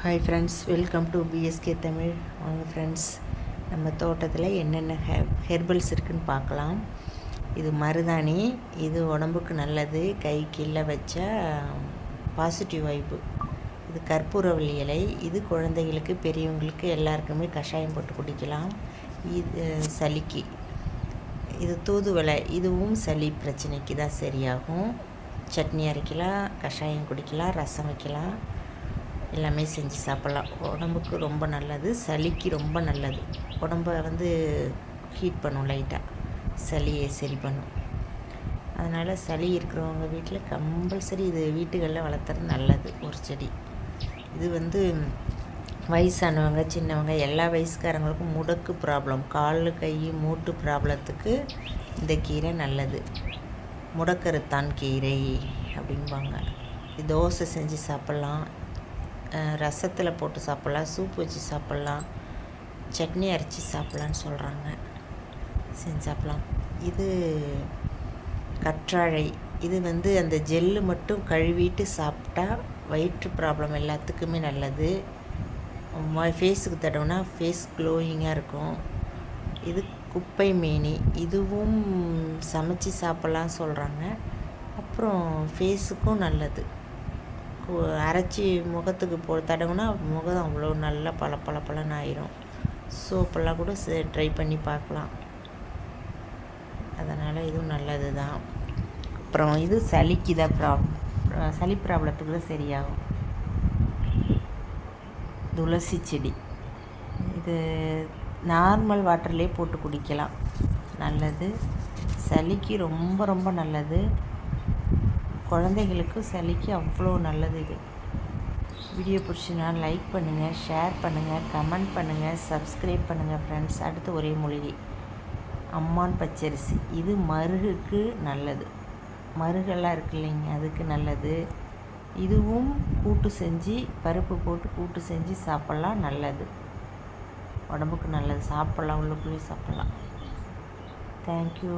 Hi friends welcome to BSK Tamil வாங்க friends நம்ம தோட்டத்தில் என்னென்ன ஹெ ஹெர்பல்ஸ் இருக்குதுன்னு பார்க்கலாம். இது மருதாணி இது உடம்புக்கு நல்லது கை கீழே வச்சா பாசிட்டிவ் வைப்பு இது கற்பூரவள்ளி இலை இது குழந்தைகளுக்கு பெரியவங்களுக்கு எல்லாருக்குமே கஷாயம் போட்டு குடிக்கலாம். இது சளிக்கு. இது தூதுவளை இதுவும் சளி பிரச்சனைக்கு தான் சரியாகும். சட்னி அரைக்கலாம் கஷாயம் குடிக்கலாம் ரசம் வைக்கலாம். எல்லாமே செஞ்சு சாப்பிட்லாம். உடம்புக்கு ரொம்ப நல்லது சளிக்கு ரொம்ப நல்லது. உடம்ப வந்து ஹீட் பண்ணும் லைட்டாக சளியை சரி பண்ணும். அதனால் சளி இருக்கிறவங்க வீட்டில் கம்பல்சரி இது வீட்டுகளில் வளர்த்துறது நல்லது ஒரு செடி. இது வந்து வயசானவங்க சின்னவங்க எல்லா வயசுக்காரங்களுக்கும் முடக்கு ப்ராப்ளம் கால் கை மூட்டு ப்ராப்ளத்துக்கு இந்த கீரை நல்லது. முடக்கருத்தான் கீரை அப்படிம்பாங்க. தோசை செஞ்சு சாப்பிட்லாம். ரசத்தில் போட்டு சாப்பிட்லாம். சூப் வச்சு சாப்பிட்லாம். சட்னி அரைச்சி சாப்பிட்லான்னு சொல்கிறாங்க செஞ்சு சாப்பிட்லாம். இது கற்றாழை. இது வந்து அந்த ஜெல்லு மட்டும் கழுவிட்டு சாப்பிட்டா வயிற்று ப்ராப்ளம் எல்லாத்துக்குமே நல்லது. ஃபேஸுக்கு தடவுனா ஃபேஸ் க்ளோயிங்காக இருக்கும். இது குப்பை மேனி. இதுவும் சமைச்சி சாப்பிட்லாம் சொல்கிறாங்க அப்புறம் ஃபேஸுக்கும் நல்லது. அரைச்சி முகத்துக்கு போ தடவுனா முகம் அவ்வளோ நல்லா பல பல ஆயிரும். சோப்பெல்லாம் கூட ட்ரை பண்ணி பார்க்கலாம். அதனால் இதுவும் நல்லது தான் அப்புறம் இது சளிக்கு தான் ப்ராப்ளம் சளி ப்ராப்ளத்துக்கு தான் சரியாகும். துளசி செடி. இது நார்மல் வாட்டர்லேயே போட்டு குடிக்கலாம். நல்லது. சளிக்கு ரொம்ப ரொம்ப நல்லது. குழந்தைங்களுக்கு சளிக்கு அவ்வளோ நல்லது இது. வீடியோ பிடிச்சினா லைக் பண்ணுங்கள் ஷேர் பண்ணுங்கள் கமெண்ட் பண்ணுங்கள் சப்ஸ்கிரைப் பண்ணுங்கள் ஃப்ரெண்ட்ஸ் அடுத்து ஒரே மொழிகை அம்மான் பச்சரிசி. இது மருகுக்கு நல்லது. மருகெல்லாம் இருக்கு இல்லைங்க அதுக்கு நல்லது. இதுவும் கூட்டு செஞ்சு பருப்பு போட்டு கூட்டு செஞ்சு சாப்பிட்லாம் நல்லது. உடம்புக்கு நல்லது. சாப்பிட்லாம் உள்ளுக்குள்ளேயே சாப்பிட்லாம். தேங்க்யூ